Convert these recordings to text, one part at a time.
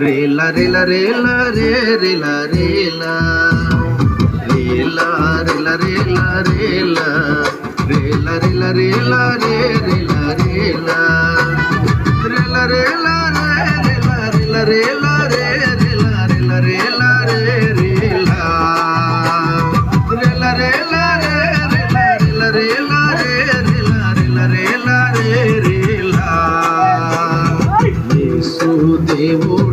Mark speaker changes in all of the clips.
Speaker 1: రేల రేల రేల రే రేల రేల రేల రేల రేల రేల రేల రేల రేల రే రేల రేల రేల రేల రేల రేల రేల రే రేల రేల రేల రే రేల రేల రేల రేల రేల రేల రే రేల రేల రేల రే రేల యేసు దేవుడయ్యోవా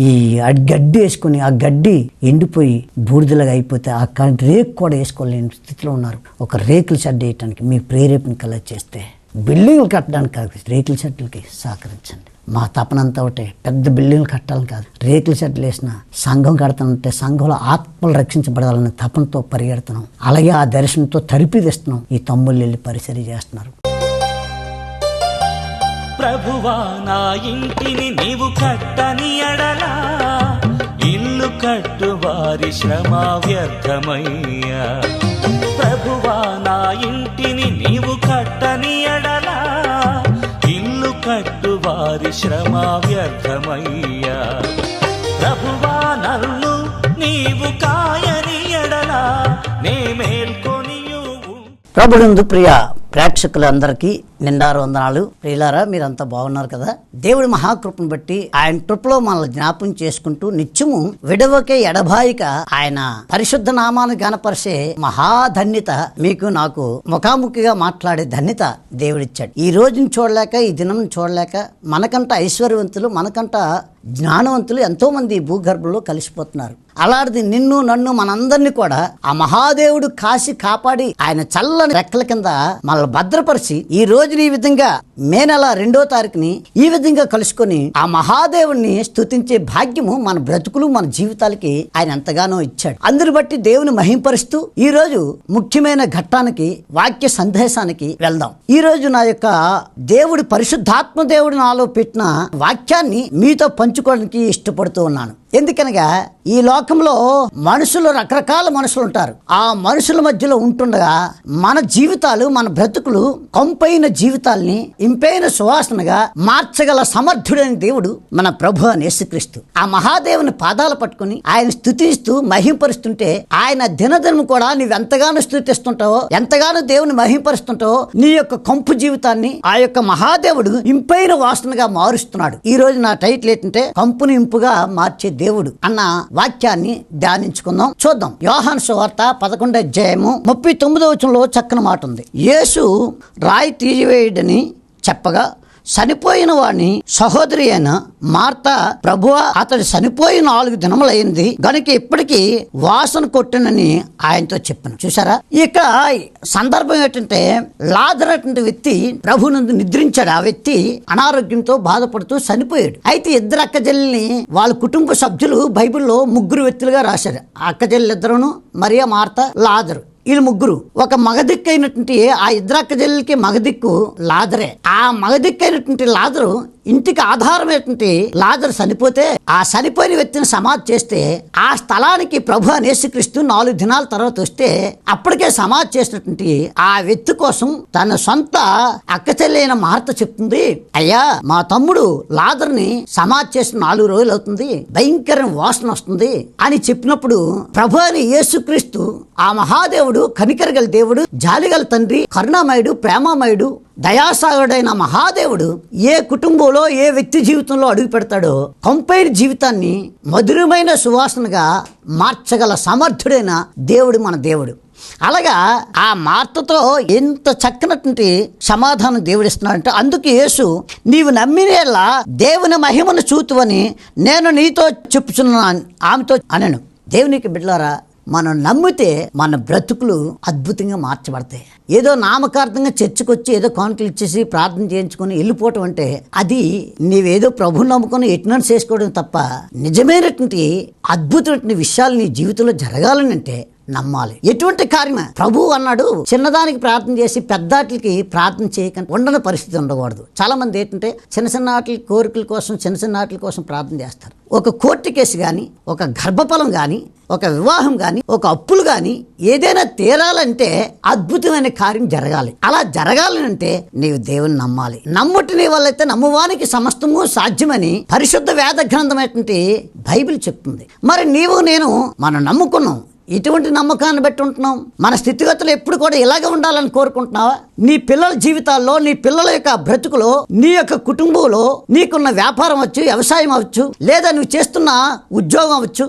Speaker 2: ఈ గడ్డి వేసుకుని ఆ గడ్డి ఎండిపోయి బూడిదలాగా అయిపోతే ఆ రేకు కూడా వేసుకోలేని స్థితిలో ఉన్నారు ఒక రేకులు షెడ్ వేయటానికి మీ ప్రేరేపణ కలెక్ట్ చేస్తే బిల్డింగ్లు కట్టడానికి కాదు రేకుల షెడ్లకి సహకరించండి. మా తపనంతా ఒకటే పెద్ద బిల్డింగ్లు కట్టాలని కాదు. రేకుల షెడ్లు వేసిన సంఘం కడతానంటే సంఘంలో ఆత్మలు రక్షించబడాలనే తపనతో పరిగెడుతున్నాం. అలాగే ఆ దర్శనంతో తరిపి తెస్తున్నాం ఈ తమ్ముళ్ళు వెళ్ళి పరిసరి చేస్తున్నారు.
Speaker 3: ప్రభువా నా ఇంటిని నీవు కట్టని అడలా ఇల్లు కట్టు వారి శ్రమ వ్యర్థమయ్యా. ప్రభువా నా ఇంటిని నీవు కట్టని ఎడలా ఇల్లు కట్టు వారి శ్రమ వ్యర్థమయ్యా. ప్రభువా నల్లు నీవు కాయని ఎడలా నే మేల్కొని ఉంటు
Speaker 2: ప్రియ ప్రేక్షకులందరికీ నిండారు వందనాలు ప్రియులారా మీరంతా బాగున్నారు కదా? దేవుడి మహాకృపను బట్టి ఆయన కృపలో మనల్ని జ్ఞాపం చేసుకుంటూ నిత్యము విడవకే ఎడబాయిక ఆయన పరిశుద్ధ నామాన్ని గనపరిచే మహాధన్యత మీకు నాకు ముఖాముఖిగా మాట్లాడే ధన్యత దేవుడిచ్చాడు. ఈ రోజుని చూడలేక ఈ దినం చూడలేక మనకంట ఐశ్వర్యవంతులు మనకంట జ్ఞానవంతులు ఎంతోమంది భూగర్భంలో కలిసిపోతున్నారు. అలాంటిది నిన్ను నన్ను మనందరినీ కూడా ఆ మహాదేవుడు కాసి కాపాడి ఆయన చల్లని రెక్కల కింద మనల్ని భద్రపరిచి ఈ రోజుని ఈ విధంగా మే నెల రెండో తారీఖుని ఈ విధంగా కలుసుకొని ఆ మహాదేవుణ్ణి స్తుతించే భాగ్యము మన బ్రతుకులు మన జీవితాలకి ఆయన ఎంతగానో ఇచ్చాడు. అందరు బట్టి దేవుని మహింపరుస్తూ ఈ రోజు ముఖ్యమైన ఘట్టానికి వాక్య సందేశానికి వెళ్దాం. ఈ రోజు నా యొక్క దేవుడు పరిశుద్ధాత్మ దేవుడు నాలో పెట్టిన వాక్యాన్ని మీతో పంచు పంచుకోవడానికి ఇష్టపడుతూ ఉన్నాను. ఎందుకనగా ఈ లోకంలో మనుషులు రకరకాల మనుషులు ఉంటారు. ఆ మనుషుల మధ్యలో ఉంటుండగా మన జీవితాలు మన బ్రతుకులు కొంపైన జీవితాల్ని ఇంపైన సువాసనగా మార్చగల సమర్థుడైన దేవుడు మన ప్రభు అని యేసుక్రీస్తు. ఆ మహాదేవుని పాదాలు పట్టుకుని ఆయన స్థుతిస్తూ మహింపరుస్తుంటే ఆయన దినదినం కూడా నువ్వు ఎంతగానో స్థుతిస్తుంటావో ఎంతగానో దేవుని మహింపరుస్తుంటావో నీ యొక్క కంపు జీవితాన్ని ఆ యొక్క మహాదేవుడు ఇంపైన వాసనగా మారుస్తున్నాడు. ఈ రోజు నా టైటిల్ ఏంటంటే కంపుని ఇంపుగా మార్చే దేవుడు అన్న వాక్యాన్ని ధ్యానించుకుందాం. చూద్దాం. యోహాన్ సువార్త పదకొండు అధ్యాయము ముప్పై తొమ్మిదో వచనంలో చక్కని మాట ఉంది. యేసు రాయి తీసివేయడని చెప్పగా చనిపోయిన వాడిని సహోదరి అయిన మార్త ప్రభువ అతడు చనిపోయి నాలుగు దినములైంది. గనుక ఇప్పటికీ వాసన కొట్టినని ఆయనతో చెప్పాను. చూసారా ఇక సందర్భం ఏంటంటే లాజర్ అటువంటి వ్యక్తి ప్రభు నందు నిద్రించాడు. ఆ వ్యక్తి అనారోగ్యంతో బాధపడుతూ చనిపోయాడు. అయితే ఇద్దరు అక్కజల్లిని వాళ్ళ కుటుంబ సభ్యులు బైబిల్లో ముగ్గురు వ్యక్తులుగా రాశారు. ఆ ఇద్దరును మరియా మార్త లాజరు. వీళ్ళు ముగ్గురు. ఒక మగదిక్కు అయినటువంటి ఆ ఇద్దరు అక్కజల్లికి మగదిక్కు లాదరే ఆ మగదిక్కు అయినటువంటి లాదరు ఇంటికి ఆధారమైనటువంటి లాజరు చనిపోతే ఆ చనిపోయిన వ్యక్తిని సమాధి చేస్తే ఆ స్థలానికి ప్రభు అనేసుక్రీస్తు నాలుగు దినాల తర్వాత వస్తే అప్పటికే సమాధి చేసినటువంటి ఆ వ్యక్తి కోసం తన సొంత అక్క చెల్లైన మార్త చెప్తుంది అయ్యా మా తమ్ముడు లాజర్ని సమాధి చేసిన నాలుగు రోజులు అవుతుంది భయంకర వాసన వస్తుంది అని చెప్పినప్పుడు ప్రభు అని యేసుక్రీస్తు ఆ మహాదేవుడు కనికరగల దేవుడు జాలిగల తండ్రి కరుణామయుడు ప్రేమామయుడు దయాసాగరుడైన మహాదేవుడు ఏ కుటుంబంలో ఏ వ్యక్తి జీవితంలో అడుగు పెడతాడో కంపైన జీవితాన్ని మధురమైన సువాసనగా మార్చగల సమర్థుడైన దేవుడు మన దేవుడు. అలాగా ఆ మార్తతో ఎంత చక్కనటువంటి సమాధానం దేవుడిస్తున్నాడంటే అందుకు యేసు నీవు నమ్మినేలా దేవుని మహిమను చూతువని నేను నీతో చెప్పుచున్నాను ఆమెతో అనను. దేవునికి బిడ్డలారా మనం నమ్మితే మన బ్రతుకులు అద్భుతంగా మార్చబడతాయి. ఏదో నామకార్థంగా చర్చకొచ్చి ఏదో కానుకలు ఇచ్చేసి ప్రార్థన చేయించుకొని వెళ్ళిపోవటం అంటే అది నీవేదో ప్రభుని నమ్ముకొని ఎట్నన్స్ చేసుకోవడం తప్ప నిజమైనటువంటి అద్భుతమైన విషయాలు నీ జీవితంలో జరగాలని అంటే నమ్మాలి. ఎటువంటి కార్యమే ప్రభు అన్నాడు చిన్నదానికి ప్రార్థన చేసి పెద్దాటికి ప్రార్థన చేయకుండా ఉండని పరిస్థితి ఉండకూడదు. చాలా మంది ఏంటంటే చిన్న చిన్న ఆటల కోరికల కోసం చిన్న చిన్న వాటి కోసం ప్రార్థన చేస్తారు. ఒక కోర్టు కేసు కానీ ఒక గర్భఫలం కానీ ఒక వివాహం కానీ ఒక అప్పులు కానీ ఏదైనా తీరాలంటే అద్భుతమైన కార్యం జరగాలి. అలా జరగాలంటే నీవు దేవుని నమ్మాలి. నమ్ముటి నీ వల్లైతే నమ్మువానికి సమస్తము సాధ్యమని పరిశుద్ధ వేద గ్రంథమైనటువంటి బైబిల్ చెప్తుంది. మరి నీవు నేను మనం నమ్ముకున్నాం. ఇటువంటి నమ్మకాన్ని బట్టి ఉంటున్నాం. మన స్థితిగతులు ఎప్పుడు కూడా ఇలాగే ఉండాలని కోరుకుంటున్నావా? నీ పిల్లల జీవితాల్లో నీ పిల్లల యొక్క బ్రతుకులో నీ యొక్క కుటుంబంలో నీకున్న వ్యాపారం అవచ్చు వ్యవసాయం అవచ్చు లేదా నువ్వు చేస్తున్న ఉద్యోగం అవచ్చు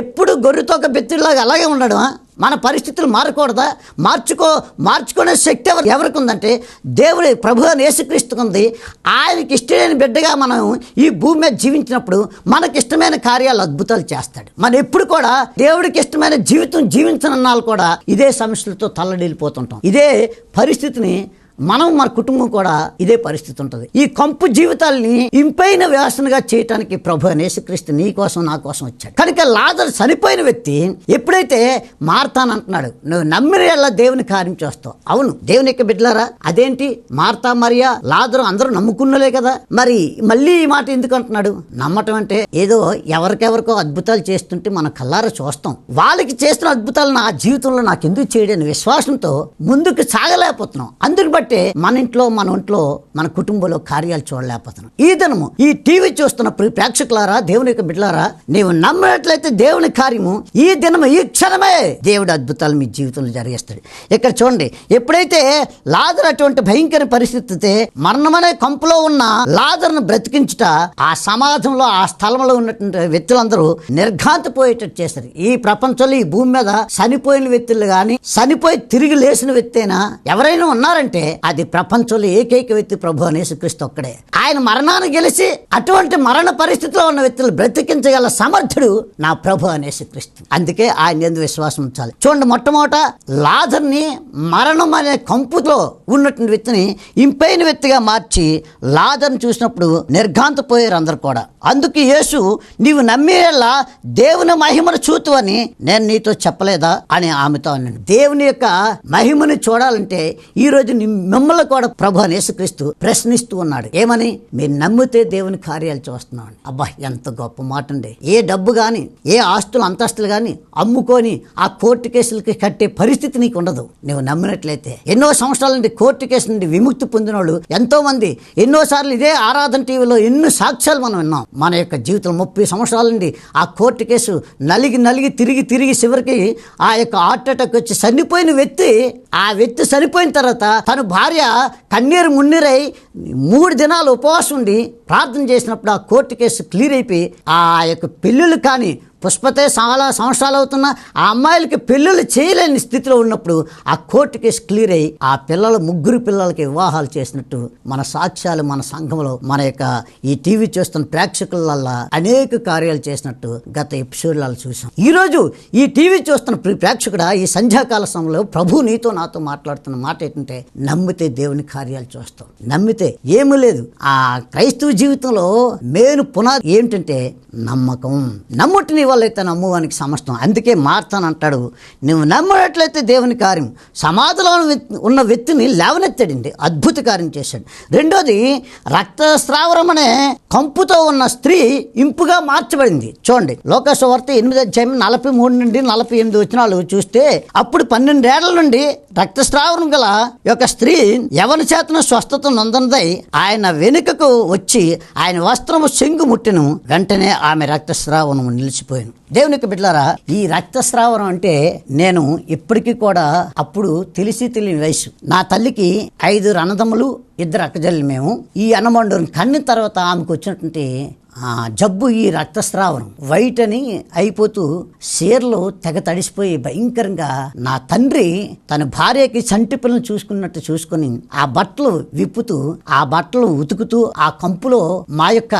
Speaker 2: ఎప్పుడు గొర్రెతో ఒక బెత్తిలాగా అలాగే ఉండడమా? మన పరిస్థితులు మారకూడదా? మార్చుకో మార్చుకునే శక్తి ఎవరు ఎవరికి ఉందంటే దేవుడి ప్రభు అని యేసుక్రీస్తుకు ఉంది ఆయనకి ఇష్టమైన బిడ్డగా మనం ఈ భూమి మీద జీవించినప్పుడు మనకి ఇష్టమైన కార్యాలు అద్భుతాలు చేస్తాడు. మనం ఎప్పుడు కూడా దేవుడికి ఇష్టమైన జీవితం జీవించనన్నాళ్ళు కూడా ఇదే సమస్యలతో తల్లడిల్లిపోతుంటాం. ఇదే పరిస్థితిని మనం మన కుటుంబం కూడా ఇదే పరిస్థితి ఉంటుంది. ఈ కంపు జీవితాల్ని ఇంపైన వ్యాసనగా చేయటానికి ప్రభు అనేసుక్రీస్తు నీ కోసం నా కోసం వచ్చాడు. కనుక లాజర్ చనిపోయిన వ్యక్తి ఎప్పుడైతే మారతానంటున్నాడు నువ్వు నమ్మిన ఎలా దేవుని కార్యం చేస్తావు. అవును దేవుని యొక్క బిడ్డలారా అదేంటి? మార్తా మరియా లాజరు అందరూ నమ్ముకున్నలే కదా. మరి మళ్ళీ ఈ మాట ఎందుకు అంటున్నాడు? నమ్మటం అంటే ఏదో ఎవరికెవరికో అద్భుతాలు చేస్తుంటే మనం కల్లారా చూస్తాం. వాళ్ళకి చేస్తున్న అద్భుతాలు నా జీవితంలో నాకు ఎందుకు చేయడని విశ్వాసంతో ముందుకు సాగలేకపోతున్నాం. అందుకు బట్టి మన ఇంట్లో మన ఒంట్లో మన కుటుంబంలో కార్యాలు చూడలేకపోతున్నాం. ఈ దినము ఈ టీవీ చూస్తున్న ప్రేక్షకులారా దేవుని యొక్క బిడ్డలారా నీవు నమ్మినట్లయితే దేవుని కార్యము ఈ దినము ఈ క్షణమే దేవుడు అద్భుతాలు మీ జీవితంలో జరిగేస్తాడు. ఇక్కడ చూడండి ఎప్పుడైతే లాదర్ అటువంటి భయంకర పరిస్థితి మరణమనే కంపులో ఉన్న లాదర్ను బ్రతికించుట ఆ సమాజంలో ఆ స్థలంలో ఉన్నటువంటి వ్యక్తులందరూ నిర్ఘాంతపోయేటట్టు చేశారు. ఈ ప్రపంచంలో ఈ భూమి మీద చనిపోయిన వ్యక్తులు కానీ చనిపోయి తిరిగి లేచిన వ్యక్తి అయినా ఎవరైనా ఉన్నారంటే అది ప్రపంచంలో ఏకైక వ్యక్తి ప్రభు అనేసుక్రీస్తు ఒక్కడే. ఆయన మరణాన్ని గెలిచి అటువంటి మరణ పరిస్థితిలో ఉన్న వ్యక్తులు బ్రతికించగల సమర్థుడు నా ప్రభు అనేసుక్రీస్తు అందుకే ఆయన ఎందు విశ్వాసం ఉంచాలి. చూడండి మొట్టమొదట లాజర్ని మరణం అనే కంపుతో ఉన్నటువంటి వ్యక్తిని ఇంపైన వ్యక్తిగా మార్చి లాజర్ని చూసినప్పుడు నిర్ఘాంతపోయారు అందరు కూడా. అందుకు యేసు నీవు నమ్మేలా దేవుని మహిమను చూతు అని నేను నీతో చెప్పలేదా? అని ఆమెతో అన్నాను దేవుని యొక్క మహిమను చూడాలంటే ఈ రోజు నీ మిమ్మల్ని కూడా ప్రభు యేసుక్రీస్తు ప్రశ్నిస్తూ ఉన్నాడు. ఏమని? మీరు నమ్మితే దేవుని కార్యాలు చూస్తున్నాడు. అబ్బా ఎంత గొప్ప మాట అండి ఏ డబ్బు కానీ ఏ ఆస్తులు అంతస్తులు కానీ అమ్ముకొని ఆ కోర్టు కేసులకి కట్టే పరిస్థితి నీకు ఉండదు. నువ్వు నమ్మినట్లయితే ఎన్నో సంవత్సరాల నుండి కోర్టు కేసు నుండి విముక్తి పొందిన వాళ్ళు ఎంతో మంది ఎన్నోసార్లు ఇదే ఆరాధన టీవీలో ఎన్నో సాక్ష్యాలు మనం విన్నాం. మన యొక్క జీవితం ముప్పై సంవత్సరాల నుండి ఆ కోర్టు కేసు నలిగి నలిగి తిరిగి తిరిగి చివరికి ఆ యొక్క హార్ట్ అటాక్ వచ్చి చనిపోయిన వ్యక్తి ఆ వ్యక్తి చనిపోయిన తర్వాత తన భార్య కన్నీరు మున్నీరై మూడు దినాలు ఉపవాసం ఉండి ప్రార్థన చేసినప్పుడు ఆ కోర్టు కేసు క్లియర్ అయిపోయి ఆ యొక్క పెళ్ళిళ్ళు కానీ పుష్పతే చాలా సంవత్సరాలు అవుతున్నా ఆ అమ్మాయిలకి పెళ్ళిళ్ళు చేయలేని స్థితిలో ఉన్నప్పుడు ఆ కోర్టు కేసు క్లియర్ అయ్యి ఆ పిల్లల ముగ్గురు పిల్లలకి వివాహాలు చేసినట్టు మన సాక్ష్యాలు మన సంఘంలో మన యొక్క ఈ టీవీ చూస్తున్న ప్రేక్షకుల అనేక కార్యాలు చేసినట్టు గత ఎపిసోడ్లలో చూసాం ఈరోజు ఈ టీవీ చూస్తున్న ప్రి- ప్రేక్షకుడా ఈ సంధ్యాకాల సమయంలో ప్రభు నీతో నాతో మాట్లాడుతున్న మాట ఏంటంటే నమ్మితే దేవుని కార్యాలు చూస్తాం. నమ్మితే ఏమీ లేదు. ఆ క్రైస్తవ జీవితంలో మేను పునాది ఏమిటంటే నమ్మకం. నమ్ముటి వల్లైతే నమ్మువానికి సమస్తం. అందుకే మార్తానంటాడు నువ్వు నమ్మినట్లయితే దేవుని కార్యం. సమాధిలో ఉన్న వ్యక్తిని లేవనెత్తాడండి అద్భుత కార్యం చేశాడు. రెండోది రక్తస్రావరం అనే కంపుతో ఉన్న స్త్రీ ఇంపుగా మార్చబడింది. చూడండి లోకేశ్వ వార్త ఎనిమిది అధ్యాయం నలభై మూడు నుండి నలభై ఎనిమిది వచ్చినాలు చూస్తే అప్పుడు పన్నెండేళ్ళ నుండి రక్తస్రావరం గల యొక్క స్త్రీ ఎవరి చేతన స్వస్థత నొందనదై ఆయన వెనుకకు వచ్చి ఆయన వస్త్రము చెంగు ముట్టెను. వెంటనే ఆమె రక్తస్రావణం పడిపోయాను దేవునికి బిడ్డలారా ఈ రక్తస్రావరం అంటే నేను ఇప్పటికీ కూడా అప్పుడు తెలిసి తెలియని వయసు నా తల్లికి ఐదు రణదములు ఇద్దరు అక్కజల్లి మేము. ఈ అన్నమండూరు కన్నిన తర్వాత ఆమెకు వచ్చినటువంటి జబ్బు ఈ రక్తస్రావరం వైట్ అని అయిపోతూ చీరలు తెగ తడిసిపోయి భయంకరంగా నా తండ్రి తన భార్యకి చంటిపిల్లను చూసుకున్నట్టు చూసుకుని ఆ బట్టలు విప్పుతూ ఆ బట్టలు ఉతుకుతూ ఆ కంపులో మా యొక్క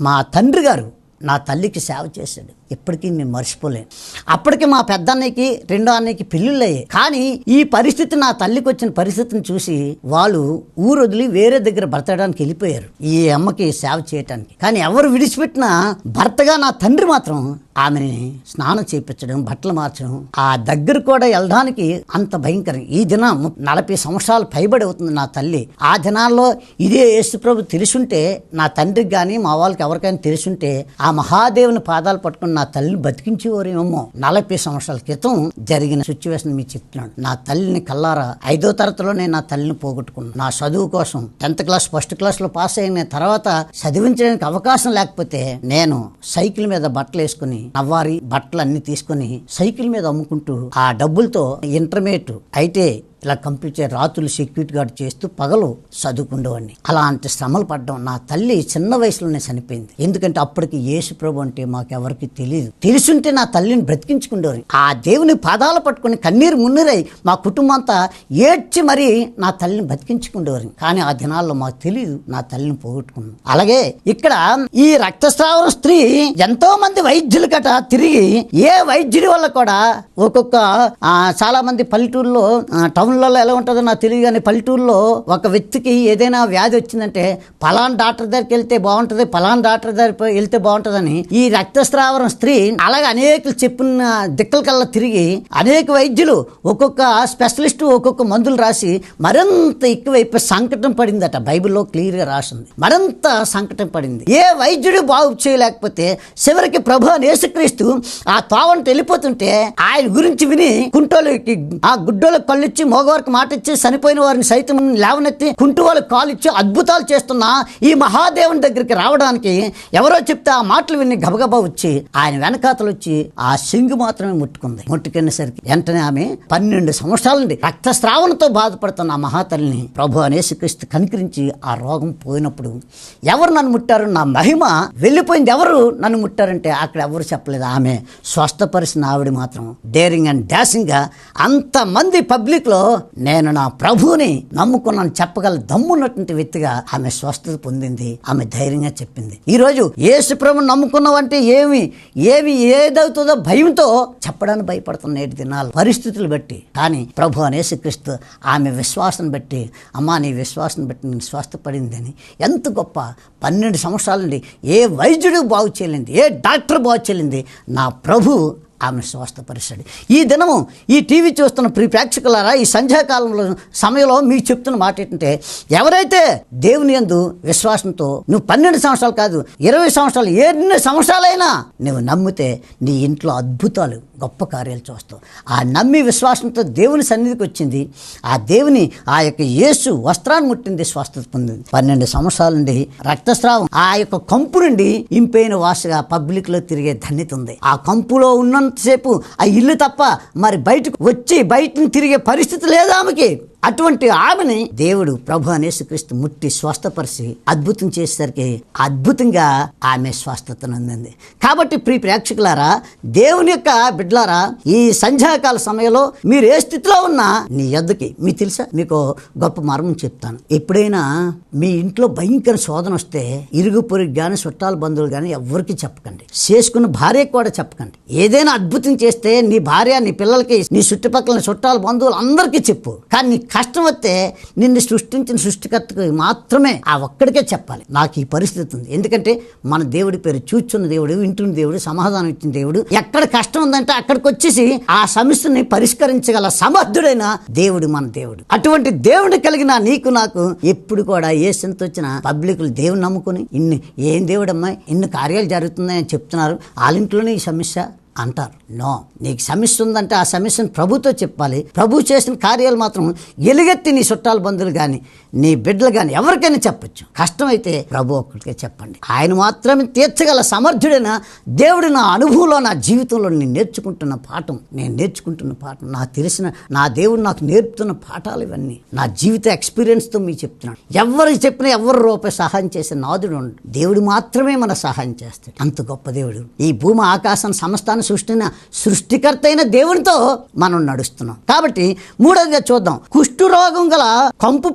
Speaker 2: మా తండ్రి గారు నా తల్లికి సేవ చేశాడు. ఇప్పటికీ మేము మర్చిపోలేం. అప్పటికి మా పెద్ద అన్నయ్యకి రెండో అన్నయ్యకి పెళ్ళిళ్ళు అయ్యాయి కానీ ఈ పరిస్థితి నా తల్లికి వచ్చిన పరిస్థితిని చూసి వాళ్ళు ఊరు వదిలి వేరే దగ్గర బ్రతకడానికి వెళ్ళిపోయారు. ఈ అమ్మకి సేవ చేయటానికి. కానీ ఎవరు విడిచిపెట్టినా భర్తగా నా తండ్రి మాత్రం ఆమెని స్నానం చేయించడం బట్టలు మార్చడం ఆ దగ్గర కూడా వెళ్ళడానికి అంత భయంకరం. ఈ దినం నలభై సంవత్సరాలు పైబడి అవుతుంది నా తల్లి. ఆ దినాల్లో ఇదే యేసుప్రభు తెలుసుంటే నా తండ్రికి కానీ మా వాళ్ళకి ఎవరికైనా తెలుసుంటే ఆ మహాదేవుని పాదాలు పట్టుకున్న నా తల్లిని బతికించేవారేమో నలభై సంవత్సరాల క్రితం జరిగిన సిచ్యువేషన్ మీకు చెప్తున్నాను నా తల్లిని కల్లారా ఐదో తరగతిలో నేను నా తల్లిని పోగొట్టుకున్నాను. నా చదువు కోసం టెన్త్ క్లాస్ ఫస్ట్ క్లాస్లో పాస్ అయిన తర్వాత చదివించడానికి అవకాశం లేకపోతే నేను సైకిల్ మీద బట్టలు వేసుకుని నవ్వారి బట్టలు అన్ని తీసుకుని సైకిల్ మీద అమ్ముకుంటూ ఆ డబ్బులతో ఇంటర్మీడియట్ అయితే ఇలా కంప్యూటర్ రాత్రులు సెక్యూరిటీ గార్డ్ చేస్తూ పగలు చదువుకుండేవాడిని అలాంటి శ్రమలు పడ్డం నా తల్లి చిన్న వయసులోనే చనిపోయింది. ఎందుకంటే అప్పటికి యేసు ప్రభు అంటే మాకెవరికి తెలియదు తెలుసుంటే నా తల్లిని బ్రతికించుకుండేవారు ఆ దేవుని పాదాలు పట్టుకుని కన్నీరు మున్నీరై మా కుటుంబం అంతా ఏడ్చి మరీ నా తల్లిని బతికించుకుండేవారు కానీ ఆ దినాల్లో మాకు తెలియదు నా తల్లిని పోగొట్టుకున్నాం. అలాగే ఇక్కడ ఈ రక్తస్రావరం స్త్రీ ఎంతో మంది వైద్యులు గట తిరిగి ఏ వైద్యుడి వల్ల కూడా ఒక్కొక్క చాలా మంది పల్లెటూరులో టౌన్ టౌన్లలో ఎలా ఉంటుందో నాకు తెలియదు కానీ పల్లెటూరులో ఒక వ్యక్తికి ఏదైనా వ్యాధి వచ్చిందంటే పలాన్ డాక్టర్ దగ్గరికి వెళ్తే బాగుంటుంది పలాన్ డాక్టర్ దగ్గరికి వెళ్తే బాగుంటుందని ఈ రక్తస్రావరం స్త్రీ అలాగే అనేకలు చెప్పిన దిక్కలకల్లా తిరిగి అనేక వైద్యులు ఒక్కొక్క స్పెషలిస్ట్ ఒక్కొక్క మందులు రాసి మరింత ఎక్కువైపోయి సంకటం పడిందట. బైబిల్లో క్లియర్గా రాసింది. మరింత సంకటం పడింది. ఏ వైద్యుడు బాగు చేయలేకపోతే చివరికి ప్రభు అని యేసుక్రీస్తు ఆ తోవను వెళ్ళిపోతుంటే ఆయన గురించి విని కుంటోళ్ళకి ఆ గుడ్డోళ్ళకి కళ్ళిచ్చి ఇచ్చి మగవారికి మాట ఇచ్చి చనిపోయిన వారిని సైతం లేవనెత్తి కుంటు వాళ్ళకి కాలు ఇచ్చి అద్భుతాలు చేస్తున్న ఈ మహాదేవుని దగ్గరికి రావడానికి ఎవరో చెప్తే ఆ మాటలు విని గబగబా వచ్చి ఆయన వెనకాతలు వచ్చి ఆ సింగు మాత్రమే ముట్టుకుంది. ముట్టుకునేసరికి వెంటనే ఆమె పన్నెండు సంవత్సరాల నుండి రక్తస్రావణతో బాధపడుతున్న ఆ మహాతల్లిని ప్రభు అనేసుక్రీస్తు కనికరించి ఆ రోగం పోయినప్పుడు ఎవరు నన్ను ముట్టారు? నా మహిమ వెళ్ళిపోయింది ఎవరు నన్ను ముట్టారంటే అక్కడ ఎవరు చెప్పలేదు. ఆమె స్వస్థపరిచిన ఆవిడ మాత్రం డేరింగ్ అండ్ డాషింగ్గా అంతమంది పబ్లిక్లో నేను నా ప్రభువుని నమ్ముకున్నాను చెప్పగల దమ్మున్నటువంటి వ్యక్తిగా ఆమె స్వస్థత పొందింది ఆమె ధైర్యంగా చెప్పింది. ఈరోజు యేసు ప్రభు నమ్ముకున్నావంటే ఏమి? ఏమి ఏదవుతుందో భయంతో చెప్పడానికి భయపడుతున్న నేటి దినాలు పరిస్థితులు బట్టి. కానీ ప్రభు అనేసుక్రీస్తు ఆమె విశ్వాసం బట్టి అమ్మా నీ విశ్వాసం బట్టి నేను స్వస్థపడిందని ఎంత గొప్ప పన్నెండు సంవత్సరాల నుండి ఏ వైద్యుడు బాగు చేయలేదు ఏ డాక్టర్ బాగు చేయలేదు నా ప్రభు ఆమె స్వస్థపరిచాడు ఈ దినము ఈ టీవీ చూస్తున్న ప్రి ప్రేక్షకులారా ఈ సంధ్యాకాలంలో సమయంలో మీకు చెప్తున్న మాట ఏంటంటే ఎవరైతే దేవుని యందు విశ్వాసంతో నువ్వు పన్నెండు సంవత్సరాలు కాదు ఇరవై సంవత్సరాలు ఎన్ని సంవత్సరాలైనా నువ్వు నమ్మితే నీ ఇంట్లో అద్భుతాలు గొప్ప కార్యాలు చూస్తావు. ఆ నమ్మి విశ్వాసంతో దేవుని సన్నిధికి వచ్చింది. ఆ దేవుని ఆ యొక్క యేసు వస్త్రాన్ని ముట్టింది స్వస్థత పొందింది. పన్నెండు సంవత్సరాల నుండి రక్తస్రావం ఆ యొక్క కంపు నుండి ఇంపైన వాసుగా పబ్లిక్లో తిరిగే ధన్యత ఉంది. ఆ కంపులో కొంతసేపు. ఆ ఇల్లు తప్ప మరి బయటకు వచ్చి బయటను తిరిగే పరిస్థితి లేదు ఆమెకి. అటువంటి ఆమెని దేవుడు ప్రభు అనేసుక్రీస్తు ముట్టి స్వస్థపరిచి అద్భుతం చేసేసరికి అద్భుతంగా ఆమె స్వస్థతను అందింది కాబట్టి ప్రియ ప్రేక్షకులారా దేవుని యొక్క బిడ్డలారా ఈ సంధ్యాకాల సమయంలో మీరు ఏ స్థితిలో ఉన్నా నీ ఎద్దకి మీకు తెలుసా? మీకు గొప్ప మర్మం చెప్తాను. ఎప్పుడైనా మీ ఇంట్లో భయంకర శోధన వస్తే ఇరుగు పొరుగు కానీ చుట్టాల బంధువులు కానీ ఎవరికి చెప్పకండి. చేసుకున్న భార్యకు కూడా చెప్పకండి. ఏదైనా అద్భుతం చేస్తే నీ భార్య నీ పిల్లలకి నీ చుట్టుపక్కల చుట్టాల బంధువులు అందరికీ చెప్పు. కానీ కష్టం వస్తే నిన్ను సృష్టించిన సృష్టికర్తకు మాత్రమే ఆ ఒక్కడికే చెప్పాలి. నాకు ఈ పరిస్థితి ఉంది. ఎందుకంటే మన దేవుడి పేరు చూచున్న దేవుడు వింటున్న దేవుడు సమాధానం ఇచ్చిన దేవుడు ఎక్కడ కష్టం ఉందంటే అక్కడికి వచ్చేసి ఆ సమస్యని పరిష్కరించగల సమర్థుడైన దేవుడు మన దేవుడు. అటువంటి దేవుడు కలిగిన నీకు నాకు ఎప్పుడు కూడా ఏ చింత వచ్చినా పబ్లిక్లు దేవుని నమ్ముకుని ఇన్ని ఏం దేవుడమ్మా ఇన్ని కార్యాలు జరుగుతున్నాయని చెప్తున్నారు. వాళ్ళ ఇంట్లోనే ఈ సమస్య. అంటారు. నో. నీకు సమస్య ఉందంటే ఆ సమస్యను ప్రభుతో చెప్పాలి. ప్రభు చేసిన కార్యాలు మాత్రం ఎలుగెత్తి నీ చుట్టాల బంధువులు కానీ నీ బిడ్డలు కానీ ఎవరికైనా చెప్పొచ్చు. కష్టమైతే ప్రభు ఒక్కడికే చెప్పండి. ఆయన మాత్రమే తీర్చగల సమర్థుడైన దేవుడు నా అనుభవంలో నా జీవితంలో నేను నేర్చుకుంటున్న పాఠం నేను నేర్చుకుంటున్న పాఠం నాకు తెలిసిన నా దేవుడు నాకు నేర్పుతున్న పాఠాలు ఇవన్నీ. నా జీవిత ఎక్స్పీరియన్స్తో మీకు చెప్తున్నాను. ఎవరికి చెప్పినా ఎవరు రూపాయి సహాయం చేసే నాదుడు దేవుడు మాత్రమే మన సహాయం చేస్తాడు. అంత గొప్ప దేవుడు. ఈ భూమి ఆకాశం సమస్తాన్ని సృష్టిన సృష్టికర్త అయిన దేవునితో మనం నడుస్తున్నాం. కాబట్టి మూడోదిగా చూద్దాం. కుష్ఠరోగం గల కంపు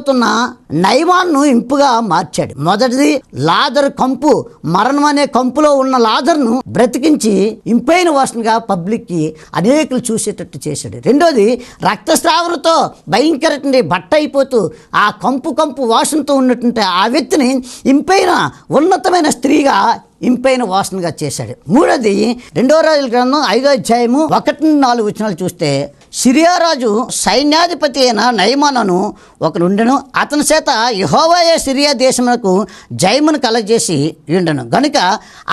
Speaker 2: పెట్టిపోతున్న నైమాన్ను ఇంపుగా మార్చాడు. మొదటిది లాదర్ కంపు. మరణం అనే కంపులో ఉన్న లాదర్ను బ్రతికించి ఇంపైన వాసనగా పబ్లిక్కి అనేకులు చూసేటట్టు చేశాడు. రెండోది రక్తస్రావణతో భయంకర బట్ట అయిపోతూ ఆ కంపు కంపు వాసనతో ఉన్నటువంటి ఆ వ్యక్తిని ఇంపైన ఉన్నతమైన స్త్రీగా ఇంపైన వాసనగా చేశాడు. మూడోది రెండో రోజుల గ్రంథం ఐదో అధ్యాయము ఒకటి నుండి నాలుగు వచనాలు చూస్తే సిరియా రాజు సైన్యాధిపతి అయిన నయమానను ఒకనుండెను అతని చేత యహోవాయే సిరియా దేశమునకు జయమును కలగజేసి ఉండెను గనుక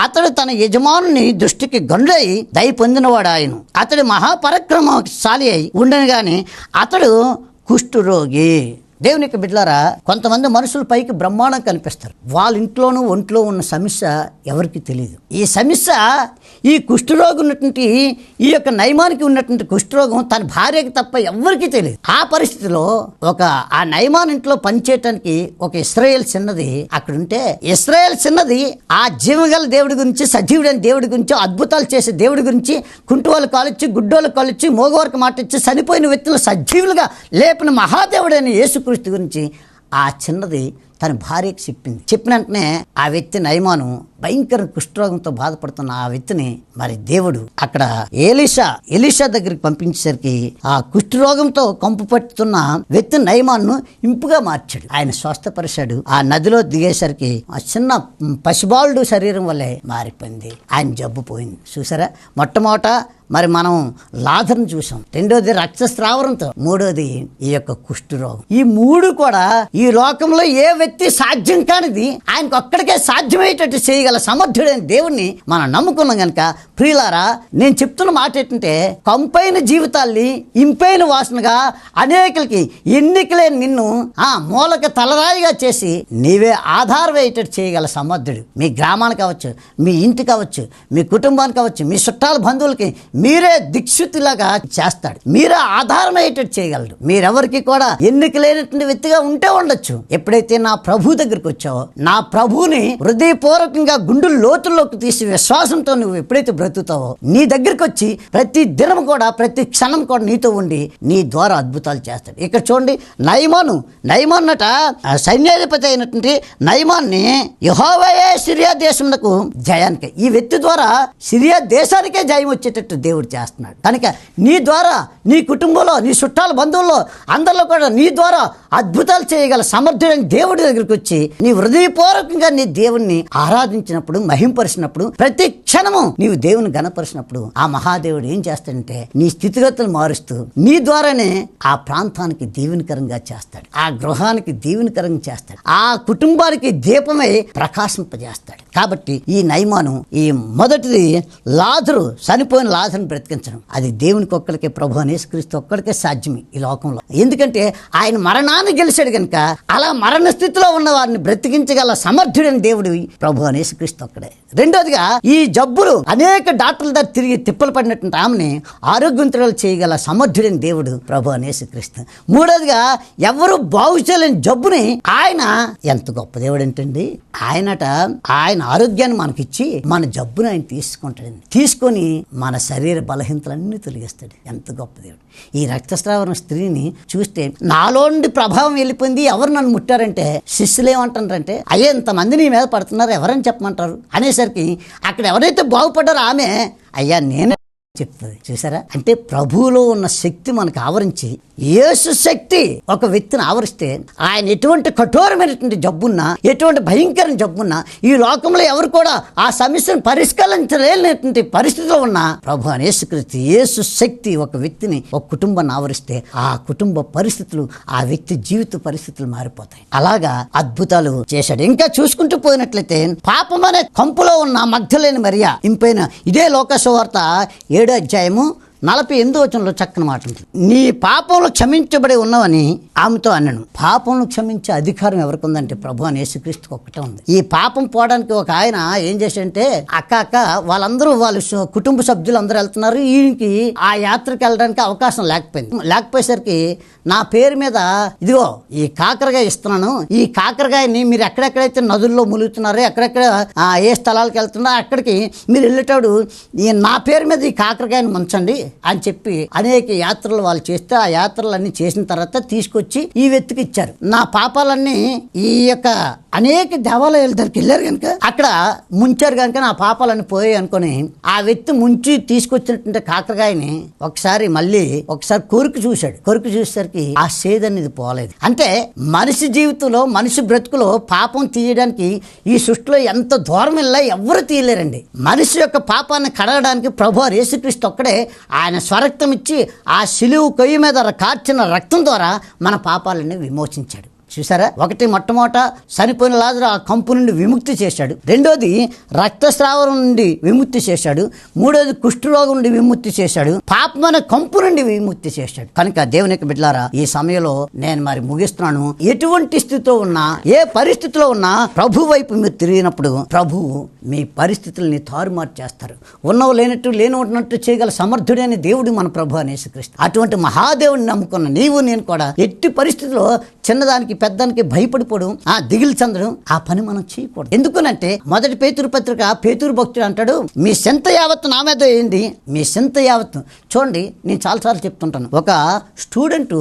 Speaker 2: అతడు తన యజమానుని దృష్టికి గండ్రై దయ పొందినవాడు ఆయన అతడు మహాపరక్రమశాలి అయి ఉండను గాని అతడు కుష్ఠురోగి. దేవుని యొక్క బిడ్డలారా కొంతమంది మనుషుల పైకి బ్రహ్మాండం కనిపిస్తారు. వాళ్ళ ఇంట్లోనూ ఒంట్లో ఉన్న సమస్య ఎవరికి తెలియదు ఈ సమస్య ఈ కుష్ఠరోగం ఉన్నటువంటి ఈ యొక్క నయమానికి ఉన్నటువంటి కుష్ఠరోగం తన భార్యకి తప్ప ఎవరికి తెలియదు ఆ పరిస్థితిలో ఒక ఆ నయమాన్ ఇంట్లో పనిచేయటానికి ఒక ఇస్రాయేల్ చిన్నది అక్కడ ఉంటే ఇస్రాయేల్ చిన్నది ఆ జీవగల దేవుడి గురించి సజీవుడైన దేవుడి గురించి అద్భుతాలు చేసే దేవుడి గురించి కుంటువాళ్ళు కాలిచ్చి గుడ్డోళ్ళు కాలిచ్చి మోగవారికి మాట ఇచ్చి చనిపోయిన వ్యక్తులు సజీవులుగా లేపిన మహాదేవుడైన యేసుక్రీస్తు గురించి ఆ చిన్నది తన భార్యకి చెప్పింది. చెప్పిన వెంటనే ఆ వ్యక్తి నయమాను భయంకర కుష్ఠరోగంతో బాధపడుతున్న ఆ వ్యక్తిని మరి దేవుడు అక్కడ ఏలిషా ఎలిషా దగ్గరికి పంపించేసరికి ఆ కుష్ఠరోగంతో కంపు పట్టుతున్న వ్యక్తి నయమాన్ను ఇంపుగా మార్చాడు. ఆయన స్వస్థపరిచాడు. ఆ నదిలో దిగేసరికి ఆ చిన్న పసిబాలుడు శరీరం వల్లే మారిపోయింది. ఆయన జబ్బు పోయింది. చూసారా? మొట్టమొదట మరి మనం లాధర్ను చూసాం. రెండోది రక్తస్రావరంతో మూడోది ఈ యొక్క కుష్ఠరోగం. ఈ మూడు కూడా ఈ లోకంలో ఏ వ్యక్తి సాధ్యం కానిది ఆయనకు ఒక్కడికే సాధ్యమయ్యేటట్టు చేయగల సమర్థుడైన దేవుణ్ణి మనం నమ్ముకున్నాం గనక ప్రియులారా నేను చెప్తున్న మాట ఏంటంటే కంపైన జీవితాల్ని ఇంపైన వాసనగా అనేకులకి ఎన్నికలే నిన్ను ఆ మూలక తలరాయిగా చేసి నీవే ఆధారమయ్యేటట్టు చేయగల సమర్థుడు. మీ గ్రామానికి అవ్వచ్చు మీ ఇంటికి అవ్వచ్చు మీ కుటుంబానికి అవ్వచ్చు మీ చుట్టాల బంధువులకి మీరే దిక్సూతిలాగా చేస్తాడు. మీరే ఆధారమయ్యేటట్టు చేయగలడు. మీరెవరికి కూడా ఎన్నిక లేనటువంటి వ్యక్తిగా ఉంటే ఉండొచ్చు. ఎప్పుడైతే నా ప్రభు దగ్గరికి వచ్చావో నా ప్రభువుని హృదయపూర్వకంగా గుండు లోతుల్లోకి తీసి విశ్వాసంతో నువ్వు ఎప్పుడైతే బ్రతుకుతావో నీ దగ్గరికి వచ్చి ప్రతి దినం కూడా ప్రతి క్షణం కూడా నీతో ఉండి నీ ద్వారా అద్భుతాలు చేస్తాడు. ఇక్కడ చూడండి నయమాను నయమాన్నట సైన్యాధిపతి అయినటువంటి నయమాన్ని యహోవయే సిరియా దేశమునకు జయానికి ఈ వ్యక్తి ద్వారా సిరియా దేశానికే జయం వచ్చేటట్టు దేవుడు చేస్తున్నాడు. కనుక నీ ద్వారా నీ కుటుంబంలో నీ చుట్టాల బంధువుల్లో అందరిలో కూడా నీ ద్వారా అద్భుతాలు చేయగల సమర్థుడైన దేవుడు దగ్గరికి వచ్చి నీ హృదయపూర్వకంగా నీ దేవుణ్ణి ఆరాధించినప్పుడు మహింపరిచినప్పుడు ప్రతి క్షణము నీవు దేవుని గణపరిచినప్పుడు ఆ మహాదేవుడు ఏం చేస్తాడంటే నీ స్థితిగతులు మారుస్తూ నీ ద్వారానే ఆ ప్రాంతానికి దీవెనకరంగా చేస్తాడు. ఆ గృహానికి దీవెనకరంగా చేస్తాడు. ఆ కుటుంబానికి దీపమై ప్రకాశింపజేస్తాడు. కాబట్టి ఈ నయమాను ఈ మొదటిది లాజరు చనిపోయిన లాజరును బ్రతికించడం. అది దేవునికి ఒక్కరికే ప్రభు అనేసుక్రీస్తు ఒక్కడికే సాధ్యమే ఈ లోకంలో. ఎందుకంటే ఆయన మరణాన్ని గెలిచాడు కనుక అలా మరణ స్థితిలో ఉన్న వారిని బ్రతికించగల సమర్థుడైన దేవుడు ప్రభు అనేసుక్రీస్తు ఒక్కడే. రెండోదిగా ఈ జబ్బులు అనేక డాక్టర్ల దగ్గర తిరిగి తిప్పలు పడినటువంటి ఆమెని ఆరోగ్యవంతురాలు చేయగల సమర్థుడైన దేవుడు ప్రభు అనేసుక్రీస్తు మూడోదిగా ఎవరు బాగు చేయలేని జబ్బుని ఆయన ఎంత గొప్ప దేవుడు ఏంటండి ఆయనట ఆయన ఆరోగ్యాన్ని మనకిచ్చి మన జబ్బుని ఆయన తీసుకుంటాడండి తీసుకొని మన శరీర బలహీనతలన్నీ తొలగిస్తాడు. ఎంత గొప్ప దేవుడు. ఈ రక్తస్రావణ స్త్రీని చూస్తే నాలో నుండి ప్రభావం వెళ్ళిపోయింది. ఎవరు నన్ను ముట్టారంటే శిష్యులు ఏమంటారంటే అయ్యే ఇంతమంది నీ మీద పడుతున్నారు ఎవరని చెప్పమంటారు? అనేసరికి అక్కడ ఎవరైతే బాగుపడ్డారో ఆమె అయ్యా నేను చెప్తుంది. చూసారా? అంటే ప్రభువులో ఉన్న శక్తి మనకు ఆవరించి యేసు శక్తి ఒక వ్యక్తిని ఆవరిస్తే ఆయన ఎటువంటి కఠోరమైనటువంటి జబ్బున్నా ఎటువంటి భయంకరమైన జబ్బున్నా ఈ లోకంలో ఎవరు కూడా ఆ సమస్యను పరిష్కరించలేనటువంటి పరిస్థితిలో ఉన్న ప్రభు అని యేసుకృతి యేసు శక్తి ఒక వ్యక్తిని ఒక కుటుంబాన్ని ఆవరిస్తే ఆ కుటుంబ పరిస్థితులు ఆ వ్యక్తి జీవిత పరిస్థితులు మారిపోతాయి. అలాగా అద్భుతాలు చేశాడు. ఇంకా చూసుకుంటూ పోయినట్లయితే పాపం అనే కంపులో ఉన్న మగ్ధలేని మరియా ఇంపైన ఇదే లోకసువార్త ఏడో అధ్యాయము నలభై ఎనిమిది వచనంలో చక్కని మాట ఉంటుంది. నీ పాపంలో క్షమించబడి ఉన్నవని ఆమెతో అన్నాను పాపంలో క్షమించే అధికారం ఎవరికి ఉందంటే ప్రభు అని యేసుక్రీస్తుకు ఒక్కటే ఉంది. ఈ పాపం పోవడానికి ఒక ఆయన ఏం చేశాడంటే అక్క అక్క వాళ్ళందరూ వాళ్ళ కుటుంబ సభ్యులు అందరూ వెళ్తున్నారు. ఈయనకి ఆ యాత్రకి వెళ్ళడానికి అవకాశం లేకపోయింది. లేకపోయేసరికి నా పేరు మీద ఇదిగో ఈ కాకరకాయ ఇస్తున్నాను. ఈ కాకరకాయని మీరు ఎక్కడెక్కడైతే నదుల్లో ములుగుతున్నారో ఎక్కడెక్కడ ఏ స్థలాలకు వెళ్తున్నారో అక్కడికి మీరు వెళ్ళేటప్పుడు నా పేరు మీద ఈ కాకరకాయని ముంచండి. అని చెప్పి అనేక యాత్రలు వాళ్ళు చేస్తే ఆ యాత్రలన్నీ చేసిన తర్వాత తీసుకొచ్చి ఈ వ్యక్తికి ఇచ్చారు. నా పాపాలన్నీ ఈ యొక్క అనేక దేవాలయాల దగ్గరికి వెళ్ళారు కనుక అక్కడ ముంచారు కనుక నా పాపాలన్నీ పోయాయి అనుకుని ఆ వ్యక్తి ముంచి తీసుకొచ్చినటువంటి కాకరకాయని ఒకసారి మళ్ళీ ఒకసారి కొరికి చూశాడు. కొరికి చూసేసరికి ఆ సేద అనేది పోలేదు. అంటే మనిషి జీవితంలో మనిషి బ్రతుకులో పాపం తీయడానికి ఈ సృష్టిలో ఎంత దూరం వెళ్ళా ఎవరు తీయలేరండి. మనిషి యొక్క పాపాన్ని కడగడానికి ప్రభు వారు యేసుక్రీస్తు ఒక్కడే ఆయన స్వరక్తం ఇచ్చి ఆ శిలువు కొయ్యి మీద కార్చిన రక్తం ద్వారా మన పాపాలని విమోచించాడు. చూసారా ఒకటి మొట్టమొదట చనిపోయిన లాజరు ఆ కంపు నుండి విముక్తి చేశాడు. రెండోది రక్తస్రావం నుండి విముక్తి చేశాడు. మూడోది కుష్ఠరోగం నుండి విముక్తి చేశాడు. పాపమైన కంపు నుండి విముక్తి చేశాడు. కనుక దేవుని యొక్క బిడ్డలారా ఈ సమయంలో నేను మరి ముగిస్తున్నాను. ఎటువంటి స్థితిలో ఉన్నా ఏ పరిస్థితిలో ఉన్నా ప్రభు వైపు మీరు తిరిగినప్పుడు ప్రభువు మీ పరిస్థితుల్ని తారుమారు చేస్తారు. ఉన్నవు లేనట్టు లేని ఉన్నట్టు చేయగల సమర్థుడైన దేవుడు మన ప్రభు అనేసుక్రీస్తు అటువంటి మహాదేవుని నమ్ముకున్న నీవు నేను కూడా ఎట్టి పరిస్థితిలో చిన్నదానికి పెద్దానికి భయపడిపోవడం ఆ దిగులు చెందడం ఆ పని మనం చేయకూడదు. ఎందుకనంటే మొదటి పేతురు పత్రిక పేతురు భక్తుడు అంటాడు మీ సింత యావత్తు నా మీద ఏంది? మీ సింత యావత్తు. చూడండి నేను చాలాసార్లు చెప్తుంటాను. ఒక స్టూడెంట్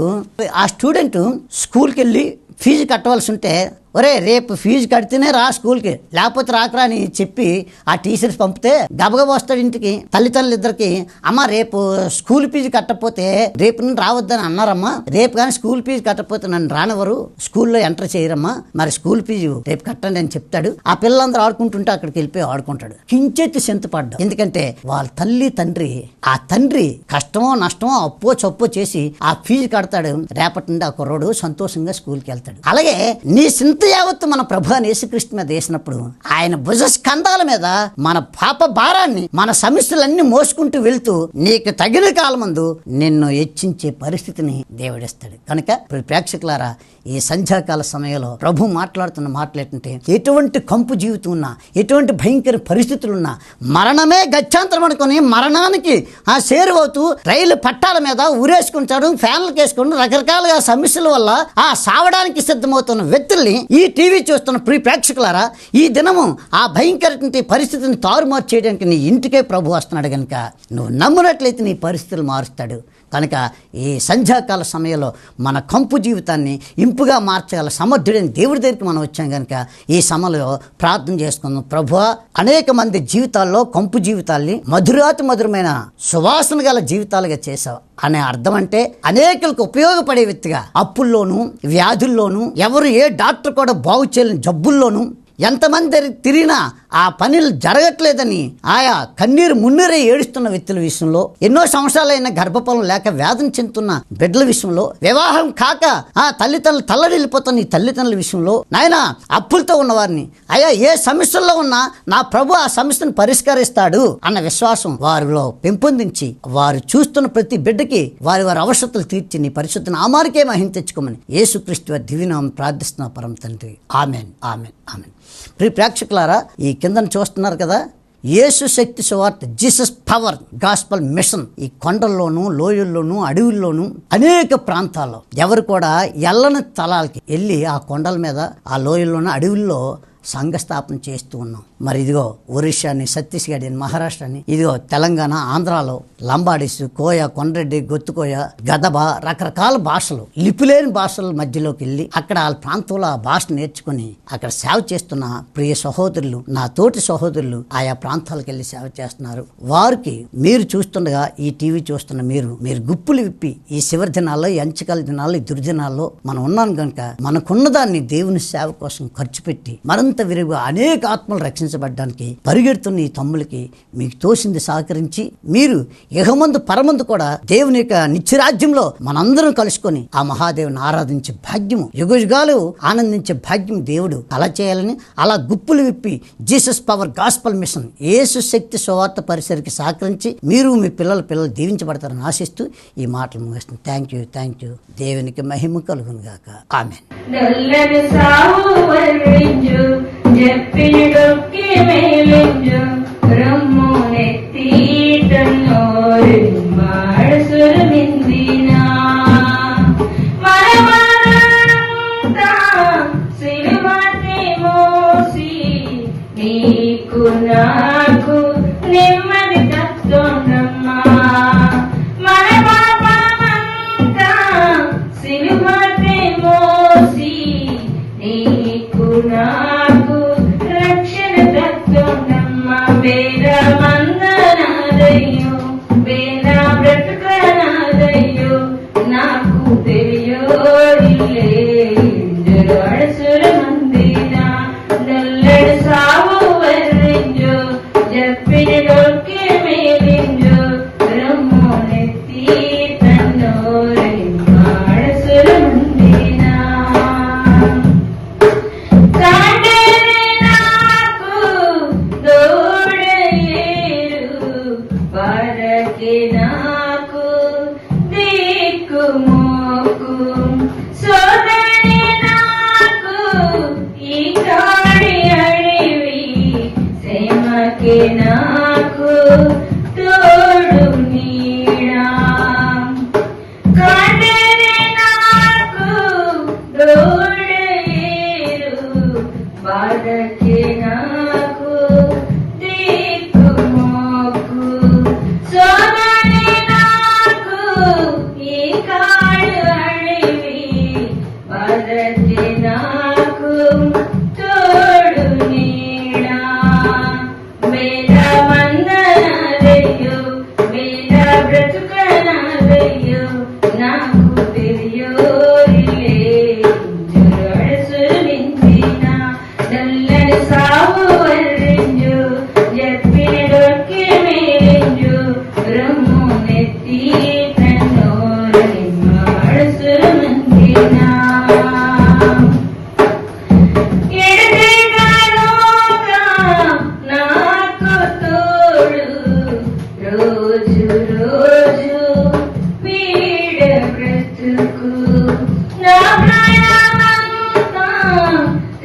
Speaker 2: ఆ స్టూడెంట్ స్కూల్కి వెళ్ళి ఫీజు కట్టవలసి ఉంటే ఒరే రేపు ఫీజు కడితేనే రా స్కూల్కి. లేకపోతే రాకరా అని చెప్పి ఆ టీచర్స్ పంపితే గబగబా వస్తాడు ఇంటికి తల్లిదండ్రులిద్దరికి అమ్మ రేపు స్కూల్ ఫీజు కట్టకపోతే రేపు నుండి రావద్దని అన్నారమ్మా. రేపు కానీ స్కూల్ ఫీజు కట్టకపోతే నన్ను రానివ్వరు. స్కూల్లో ఎంటర్ చేయరమ్మా. మరి స్కూల్ ఫీజు రేపు కట్టండి అని చెప్తాడు. ఆ పిల్లలందరూ ఆడుకుంటుంటే అక్కడికి వెళ్ళిపోయి ఆడుకుంటాడు. కించెత్తి చింతపడ్డా ఎందుకంటే వాళ్ళ తల్లి తండ్రి ఆ తండ్రి కష్టమో నష్టమో అప్పో చప్పో చేసి ఆ ఫీజు కడతాడు. రేపటి నుండి ఆ కుర్రోడు సంతోషంగా స్కూల్కి వెళ్తాడు. అలాగే నీ చింత యావత్తు మన ప్రభు అని యేసుకృష్ణ మీద వేసినప్పుడు ఆయన భుజ స్కంధాల మీద మన పాప భారాన్ని మన సమస్యలన్నీ మోసుకుంటూ వెళ్తూ నీకు తగిన కాలమందు నిన్ను హెచ్చించే పరిస్థితిని దేవుడిస్తాడు. కనుక ప్రేక్షకులారా ఈ సంధ్యాకాల సమయంలో ప్రభు మాట్లాడుతున్న మాటలు ఏంటంటే ఎటువంటి కంపు జీవితం ఉన్నా ఎటువంటి భయంకర పరిస్థితులు ఉన్నా మరణమే గత్యాంతరం అనుకొని మరణానికి ఆ చేరువవుతూ రైలు పట్టాల మీద ఉరేసుకుంటాడు ఫ్యాన్లకు వేసుకుంటూ రకరకాలుగా సమస్యల వల్ల ఆ సావడానికి సిద్ధమవుతున్న వ్యక్తుల్ని ఈ టీవీ చూస్తున్న ప్రియ ప్రేక్షకులారా ఈ దినము ఆ భయంకరటువంటి పరిస్థితిని తారుమారు చేయడానికి నీ ఇంటికే ప్రభు వస్తున్నాడు కనుక నువ్వు నమ్మునట్లయితే నీ పరిస్థితులు మారుస్తాడు. కనుక ఈ సంధ్యాకాల సమయంలో మన కంపు జీవితాన్ని ఇంపుగా మార్చగల సమర్థుడైన దేవుడి దగ్గరికి మనం వచ్చాం కనుక ఈ సమయంలో ప్రార్థన చేసుకుందాం. ప్రభు అనేక మంది జీవితాల్లో కంపు జీవితాల్ని మధురాతి మధురమైన సువాసన గల జీవితాలుగా చేసావు అనే అర్థం అంటే అనేకులకు ఉపయోగపడే వ్యక్తిగా అప్పుల్లోనూ వ్యాధుల్లోనూ ఎవరు ఏ డాక్టర్ కూడా బాగు చేయలేని జబ్బుల్లోనూ ఎంతమంది తిరిగినా ఆ పనులు జరగట్లేదని ఆయా కన్నీరు మున్నీరే ఏడుస్తున్న వ్యక్తుల విషయంలో ఎన్నో సంవత్సరాలైన గర్భఫలం లేక వేదన చెందుతున్న బిడ్డల విషయంలో వివాహం కాక ఆ తల్లిదండ్రులు తల్లడిల్లిపోతున్న ఈ తల్లిదండ్రుల విషయంలో నాయన అప్పులతో ఉన్నవారిని అయ్యా ఏ సమస్యల్లో ఉన్నా నా ప్రభు ఆ సమస్యను పరిష్కరిస్తాడు అన్న విశ్వాసం వారిలో పెంపొందించి వారు చూస్తున్న ప్రతి బిడ్డకి వారి వారి అవసరతలు తీర్చి నీ పరిశుద్ధ నామానికే మహిం తెచ్చుకోమని యేసుక్రీస్తు వారి ప్రార్థిస్తున్న పరం తండ్రి. Amen amen amen. ప్రియ ప్రేక్షకులారా ఈ కిందన చూస్తున్నారు కదా యేసు శక్తి సువార్త జీసస్ పవర్ గాస్పల్ మిషన్ ఈ కొండల్లోనూ లోయల్లోనూ అడవుల్లోనూ అనేక ప్రాంతాల్లో. ఎవరు కూడా ఎల్లని తలాలకి వెళ్ళి ఆ కొండల మీద ఆ లోయల్లోనూ అడవుల్లో సంఘ స్థాపన చేస్తూ ఉన్నాం. మరి ఇదిగో ఒరిస్సాని ఛత్తీస్గఢ్ అని మహారాష్ట్రని ఇదిగో తెలంగాణ ఆంధ్రాలో లంబాడీస్ కోయ కొండ్రెడ్డి గొత్తుకోయ గదబ రకరకాల భాషలు లిపులేని భాషల మధ్యలోకి వెళ్ళి అక్కడ ఆ ప్రాంతంలో ఆ భాష నేర్చుకుని అక్కడ సేవ చేస్తున్న ప్రియ సహోదరులు నా తోటి సహోదరులు ఆయా ప్రాంతాలకు వెళ్ళి సేవ చేస్తున్నారు. వారికి మీరు చూస్తుండగా ఈ టీవీ చూస్తున్న మీరు మీరు గుప్పులు విప్పి ఈ శివరి దినాల్లో ఎంచకల దినాల్లో ఈ దుర్దినాల్లో మనం ఉన్నాం కనుక మనకున్న దాన్ని దేవుని సేవ కోసం ఖర్చు పెట్టి మరింత విరివిగా అనేక ఆత్మలు రక్షించబడడానికి పరిగెడుతున్న ఈ తమ్ములకి మీకు తోసింది సహకరించి మీరు ఇహమందు పరమందు కూడా దేవుని యొక్క నిత్యరాజ్యంలో మనందరం కలుసుకొని ఆ మహాదేవుని ఆరాధించే భాగ్యము యుగయుగాలు ఆనందించే భాగ్యం దేవుడు. అలా చేయాలని అలా గుప్పులు విప్పి జీసస్ పవర్ గాస్పల్ మిషన్ యేసు శక్తి సువార్త పరిసరికి సహకరించి మీరు మీ పిల్లల పిల్లలు దీవించబడతారని ఆశిస్తూ ఈ మాటలు ముగిస్తుంది థ్యాంక్ యూ థ్యాంక్ యూ దేవునికి మహిమ కలుగును గాక ఆమెన్
Speaker 4: నల్లని సావు వర్ణించు చెప్పిన డొక్కి మేలించు రమ్ము నెత్తీటన్నోరి మాడసురు మిందినా మరమరంతా సిలువని మోసి నీకు నాకు నెమ్మది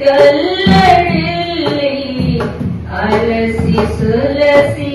Speaker 3: கல்லழில் அலசி சுலசி